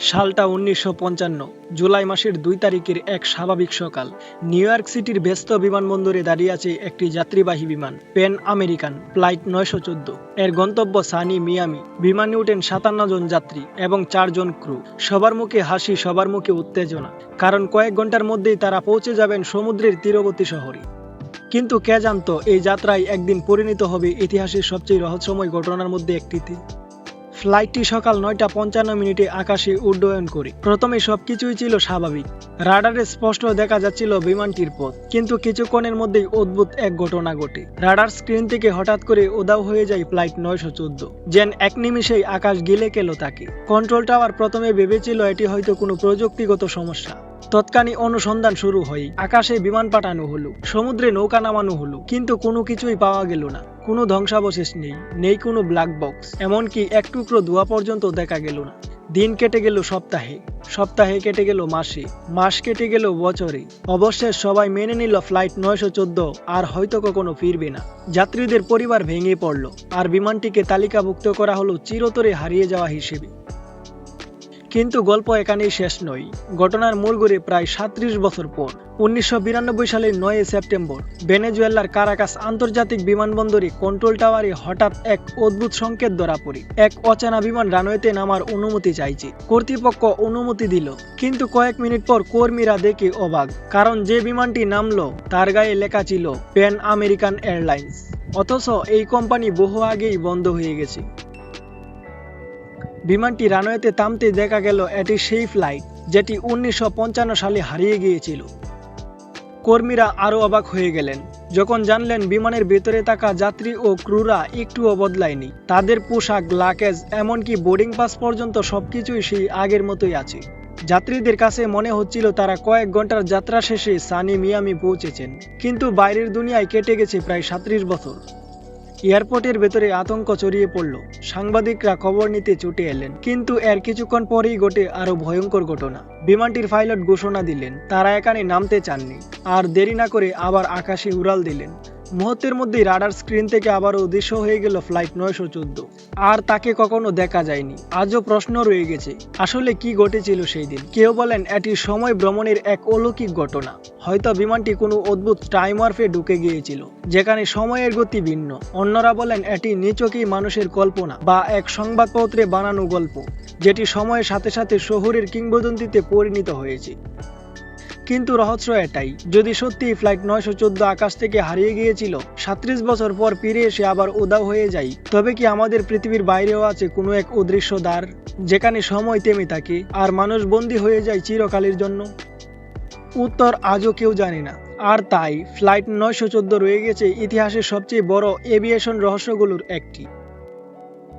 সালটা উনিশশো পঞ্চান্ন, জুলাই মাসের দুই তারিখের এক স্বাভাবিক সকাল। নিউ ইয়র্ক সিটির ব্যস্ত বিমানবন্দরে দাঁড়িয়ে আছে একটি যাত্রীবাহী বিমান, পেন আমেরিকান, ফ্লাইট নয়শো চোদ্দ। এর গন্তব্য সানি, মিয়ামি। বিমানে উঠেন সাতান্ন জন যাত্রী এবং চারজন ক্রু। সবার মুখে হাসি, সবার মুখে উত্তেজনা। কারণ কয়েক ঘণ্টার মধ্যেই তারা পৌঁছে যাবেন সমুদ্রের তীরবর্তী শহরে। কিন্তু কে জানতো, এই যাত্রায় একদিন পরিণত হবে ইতিহাসের সবচেয়ে রহস্যময় ঘটনার মধ্যে একটিতে। ফ্লাইটটি সকাল নয়টা পঞ্চান্ন মিনিটে আকাশে উড্ডয়ন করে। প্রথমে সবকিছুই ছিল স্বাভাবিক। রাডারে স্পষ্ট দেখা যাচ্ছিল বিমানটির পথ, কিন্তু কিছুক্ষণের মধ্যেই অদ্ভুত এক ঘটনা ঘটে। রাডার স্ক্রিন থেকে হঠাৎ করে উদাও হয়ে যায় ফ্লাইট নয়শো চোদ্দ। যেন এক নিমিষেই আকাশ গিলে গেল তাকে। কন্ট্রোল টাওয়ার প্রথমে ভেবেছিল এটি হয়তো কোনো প্রযুক্তিগত সমস্যা। তৎকালীন অনুসন্ধান শুরু হয় আকাশে বিমান পাঠানো হলো, সমুদ্রে নৌকা নামানো হলো, কিন্তু কোনো কিছুই পাওয়া গেল না। কোনো ধ্বংসাবশেষ নেই নেই কোনো ব্ল্যাক বক্স এমনকি এক টুকরো ধোয়া পর্যন্ত দেখা গেল না। দিন কেটে গেল সপ্তাহে সপ্তাহে কেটে গেল মাসে, মাস কেটে গেল বছরে। অবশ্যই সবাই মেনে নিল ফ্লাইট নয়শো চোদ্দ, আর হয়তো কখনো ফিরবে না। যাত্রীদের পরিবার ভেঙে পড়ল, আর বিমানটিকে তালিকাভুক্ত করা হলো চিরতরে হারিয়ে যাওয়া হিসেবে। কিন্তু গল্প এখানেই শেষ নয়। ঘটনার মূল ঘুরে প্রায় সাত্রিশ বছর পর। উনিশশো বিরানব্বই সালের নয় সেপ্টেম্বর, ভেনেজুয়েলার কারাকাস আন্তর্জাতিক বিমানবন্দরে কন্ট্রোল টাওয়ারে হঠাৎ এক অদ্ভুত সংকেত ধরা পড়ে। এক অচেনা বিমান রানওয়েতে নামার অনুমতি চাইছে। কর্তৃপক্ষ অনুমতি দিল, কিন্তু কয়েক মিনিট পর কর্মীরা দেখে অবাক, কারণ যে বিমানটি নামলো, তার গায়ে লেখা ছিল, প্যান আমেরিকান এয়ারলাইন্স অথচ এই কোম্পানি বহু আগেই বন্ধ হয়ে গেছে। বিমানটি রানওয়েতে থামতে দেখা গেল এটি সেই ফ্লাইট, যেটি উনিশশো পঞ্চান্ন সালে হারিয়ে গিয়েছিল। কর্মীরা আরও অবাক হয়ে গেলেন, যখন জানলেন বিমানের ভেতরে থাকা যাত্রী ও ক্রুরা একটুও বদলায়নি। তাদের পোশাক, লাকেজ, এমনকি বোর্ডিং পাস পর্যন্ত সবকিছুই সেই আগের মতোই আছে। যাত্রীদের কাছে মনে হচ্ছিল তারা কয়েক ঘণ্টার যাত্রা শেষে সানি মিয়ামি পৌঁছেছেন, কিন্তু বাইরের দুনিয়ায় কেটে গেছে প্রায় সাত্রিশ বছর। এয়ারপোর্টের ভেতরে আতঙ্ক ছড়িয়ে পড়ল। সাংবাদিকরা খবর নিতে ছুটে এলেন। কিন্তু এর কিছুক্ষণ পরেই ঘটে আরও ভয়ঙ্কর ঘটনা। বিমানটির পাইলট ঘোষণা দিলেন, তারা এখানে নামতে চাননি। আর দেরি না করে আবার আকাশে উড়াল দিলেন। মুহূর্তের মধ্যেই রাডার স্ক্রিন থেকে আবারও উদ্দেশ্য হয়ে গেল ফ্লাইট নয়শো চোদ্দ। আর তাকে কখনো দেখা যায়নি। আজও প্রশ্ন রয়ে গেছে, আসলে কি ঘটেছিল সেই দিন? কেউ বলেন, এটি সময় ভ্রমণের এক অলৌকিক ঘটনা। হয়তো বিমানটি কোনো অদ্ভুত টাইম ওয়ার্ফে ঢুকে গিয়েছিল, যেখানে সময়ের গতি ভিন্ন। অন্যরা বলেন, এটি নিচকেই মানুষের কল্পনা বা এক সংবাদপত্রে বানানো গল্প, যেটি সময়ের সাথে সাথে শহরের কিংবদন্তিতে পরিণত হয়েছে। কিন্তু রহস্য এটাই। যদি সত্যি ফ্লাইট নয়শো চোদ্দ আকাশ থেকে হারিয়ে গিয়েছিল, সাত্রিশ বছর পর ফিরে এসে আবার উদাও হয়ে যায় তবে কি আমাদের পৃথিবীর বাইরেও আছে কোনো এক অদৃশ্য দ্বার, যেখানে সময় থেমে থাকে আর মানুষ বন্দী হয়ে যায় চিরকালের জন্য? উত্তর আজও কেউ জানে না। আর তাই ফ্লাইট নয়শো চোদ্দ রয়ে গেছে ইতিহাসের সবচেয়ে বড় এভিয়েশন রহস্যগুলোর একটি।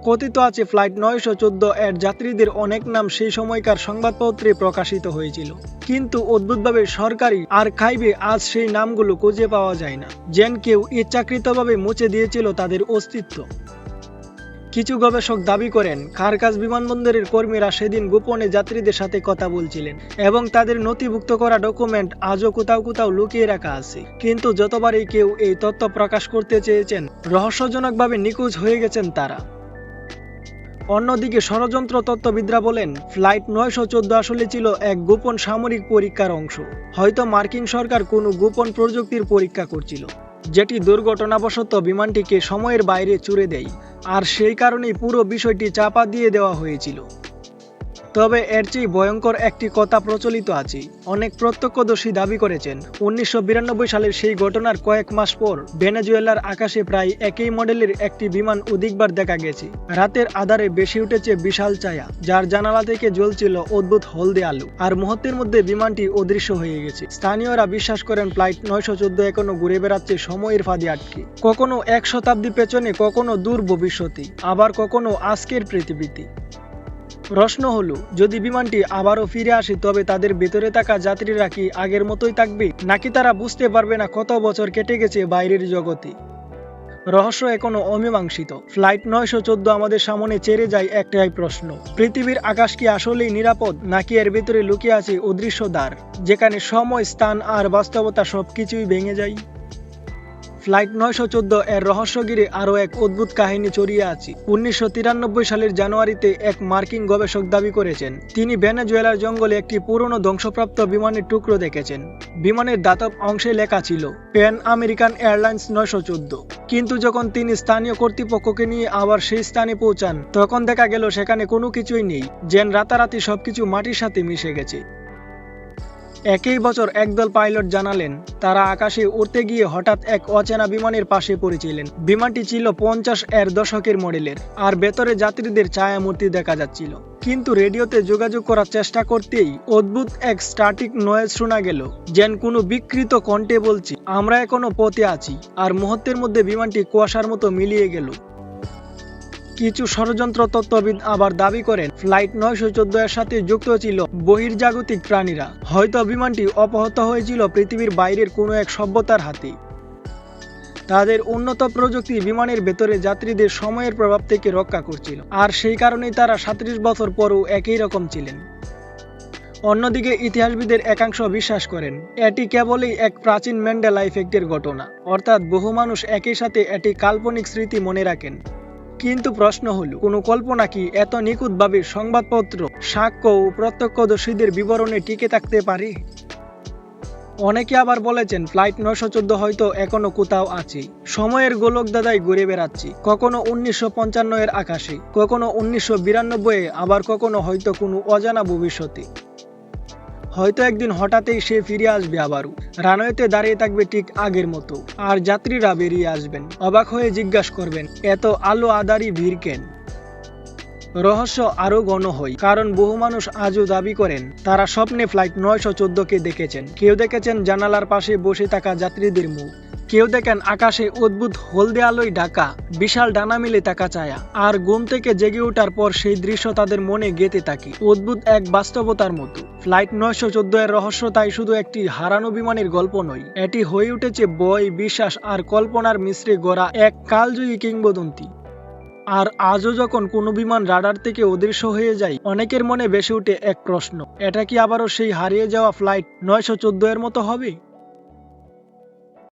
কথিত আছে ফ্লাইট নয়শো চোদ্দ এর যাত্রীদের অনেক নাম সেই সময়কার সংবাদপত্রে প্রকাশিত হয়েছিল। কিন্তু অদ্ভুতভাবে সরকারি আর খাইবে আজ সেই নামগুলো খুঁজে পাওয়া যায় না, যেন কেউ ইচ্ছাকৃতভাবে মুছে দিয়েছিল তাদের অস্তিত্ব। কিছু গবেষক দাবি করেন, খারকাজ বিমানবন্দরের কর্মীরা সেদিন গোপনে যাত্রীদের সাথে কথা বলছিলেন এবং তাদের নথিভুক্ত করা ডকুমেন্ট আজও কোথাও কোথাও লুকিয়ে রাখা আছে। কিন্তু যতবারই কেউ এই তথ্য প্রকাশ করতে চেয়েছেন, রহস্যজনকভাবে নিখোঁজ হয়ে গেছেন তারা। অন্যদিকে ষড়যন্ত্র তত্ত্ববিদরা বলেন, ফ্লাইট নয়শো চোদ্দ আসলে ছিল এক গোপন সামরিক পরীক্ষার অংশ। হয়তো মার্কিন সরকার কোনো গোপন প্রযুক্তির পরীক্ষা করছিল, যেটি দুর্ঘটনাবশত বিমানটিকে সময়ের বাইরে চুরে দেয়। আর সেই কারণেই পুরো বিষয়টি চাপা দিয়ে দেওয়া হয়েছিল। তবে এর চেয়ে ভয়ঙ্কর একটি কথা প্রচলিত আছে। অনেক প্রত্যক্ষদর্শী দাবি করেছেন, উনিশশো বিরানব্বই সালের সেই ঘটনার কয়েক মাস পর ভেনেজুয়েলার আকাশে প্রায় একই মডেলের একটি বিমান অধিকবার দেখা গেছে। রাতের আধারে বেশি উঠেছে বিশাল ছায়া, যার জানালা থেকে জ্বলছিল অদ্ভুত হলদে আলু, আর মুহূর্তের মধ্যে বিমানটি অদৃশ্য হয়ে গেছে। স্থানীয়রা বিশ্বাস করেন, ফ্লাইট নয়শো চোদ্দ এখনও ঘুরে বেড়াচ্ছে সময়ের ফাঁদে আটকে। কখনো এক শতাব্দী পেছনে, কখনো দূর ভবিষ্যতে, আবার কখনো আজকের পৃথিবীতে। প্রশ্ন হলো, যদি বিমানটি আবারও ফিরে আসে, তবে তাদের ভেতরে থাকা যাত্রীরা কি আগের মতোই থাকবে? নাকি তারা বুঝতে পারবে না কত বছর কেটে গেছে বাইরের জগতে? রহস্য এখনও অমীমাংসিত। ফ্লাইট নয়শো চোদ্দ আমাদের সামনে চেড়ে যায় একটাই প্রশ্ন। পৃথিবীর আকাশ কি আসলেই নিরাপদ, নাকি এর ভিতরে লুকিয়ে আছে অদৃশ্য দ্বার, যেখানে সময়, স্থান আর বাস্তবতা সবকিছুই ভেঙে যায়? ফ্লাইট নয়শো চোদ্দ এর রহস্যগিরে আরও এক অদ্ভুত কাহিনী ছড়িয়ে আছে। উনিশশো সালের জানুয়ারিতে এক মার্কিন গবেষক দাবি করেছেন, তিনি ভেনেজুয়েলার জঙ্গলে একটি পুরনো ধ্বংসপ্রাপ্ত বিমানের টুকরো দেখেছেন। বিমানের দাতব অংশে লেখা ছিল, প্যান আমেরিকান এয়ারলাইন্স নয়শো চোদ্দ। কিন্তু যখন তিনি স্থানীয় কর্তৃপক্ষকে নিয়ে আবার সেই স্থানে পৌঁছান, তখন দেখা গেল সেখানে কোনো কিছুই নেই, যেন রাতারাতি সবকিছু মাটির সাথে মিশে গেছে। একই বছর একদল পাইলট জানালেন, তারা আকাশে উড়তে গিয়ে হঠাৎ এক অচেনা বিমানের পাশে পড়েছিলেন। বিমানটি ছিল পঞ্চাশ এর দশকের মডেলের, আর ভেতরে যাত্রীদের ছায়ামূর্তি দেখা যাচ্ছিল। কিন্তু রেডিওতে যোগাযোগ করার চেষ্টা করতেই অদ্ভুত এক স্ট্যাটিক নয়েজ শোনা গেল, যেন কোনো বিকৃত কণ্ঠে বলছি, আমরা এখনও পথে আছি। আর মুহূর্তের মধ্যে বিমানটি কুয়াশার মতো মিলিয়ে গেল। কিছু ষড়যন্ত্র তত্ত্ববিদ আবার দাবি করেন, ফ্লাইট নয়শো চোদ্দ এর সাথে যুক্ত ছিল বহির্জাগতিক প্রাণীরা। হয়তো বিমানটি অপহত হয়েছিল পৃথিবীর বাইরের কোনো এক সভ্যতার হাতে। তাদের উন্নত প্রযুক্তি বিমানের ভেতরে যাত্রীদের সময়ের প্রভাব থেকে রক্ষা করছিল, আর সেই কারণেই তারা সাঁত্রিশ বছর পরও একই রকম ছিলেন। অন্যদিকে ইতিহাসবিদের একাংশ বিশ্বাস করেন, এটি কেবলই এক প্রাচীন ম্যান্ডেলা ইফেক্টের ঘটনা, অর্থাৎ বহু মানুষ একই সাথে এটি কাল্পনিক স্মৃতি মনে রাখেন। কিন্তু প্রশ্ন হলো, কোনো কল্পনা কি এত নিখুঁতভাবে সংবাদপত্র, সাক্ষ্য ও প্রত্যক্ষদর্শীদের বিবরণে টিকে থাকতে পারে? অনেকে আবার বলেছেন, ফ্লাইট নয়শো চোদ্দ হয়তো এখনও কোথাও আছে। সময়ের গোলক দাদাই ঘুরে বেড়াচ্ছে। কখনো উনিশশো পঞ্চান্ন এর আকাশে, কখনো উনিশশো বিরানব্বই আবার কখনো হয়তো কোনো অজানা ভবিষ্যতে। হয়তো একদিন হঠাৎই সে ফিরে আসবে আবারও। রানওয়েতে দাঁড়িয়ে থাকবে ঠিক আগের মতো। আর যাত্রীরা বেরিয়ে আসবেন। অবাক হয়ে জিজ্ঞাসা করবেন, এত আলো আদারি ভিড় কেন? রহস্য আরও গণ হয়, কারণ বহু মানুষ আজও দাবি করেন, তারা স্বপ্নে ফ্লাইট নয়শো চোদ্দকে দেখেছেন। কেউ দেখেছেন জানালার পাশে বসে থাকা যাত্রীদের মুখ। কেউ দেখেন আকাশে অদ্ভুত হলদে আলোয় ঢাকা, বিশাল ডানা মিলে থাকা চায়া আর ঘুম থেকে জেগে ওঠার পর সেই দৃশ্য তাদের মনে গেঁথে থাকে অদ্ভুত এক বাস্তবতার মতো। ফ্লাইট নয়শো চোদ্দ এর রহস্য তাই শুধু একটি হারানো বিমানের গল্প নয়। এটি হয়ে উঠেছে বই, বিশ্বাস আর কল্পনার মিশ্রে গড়া এক কালজয়ী কিংবদন্তি। আর আজও যখন কোনো বিমান রাডার থেকে অদৃশ্য হয়ে যায়, অনেকের মনে বেসে ওঠে এক প্রশ্ন, এটা কি আবারও সেই হারিয়ে যাওয়া ফ্লাইট নয়শো চোদ্দ এর মতো হবে?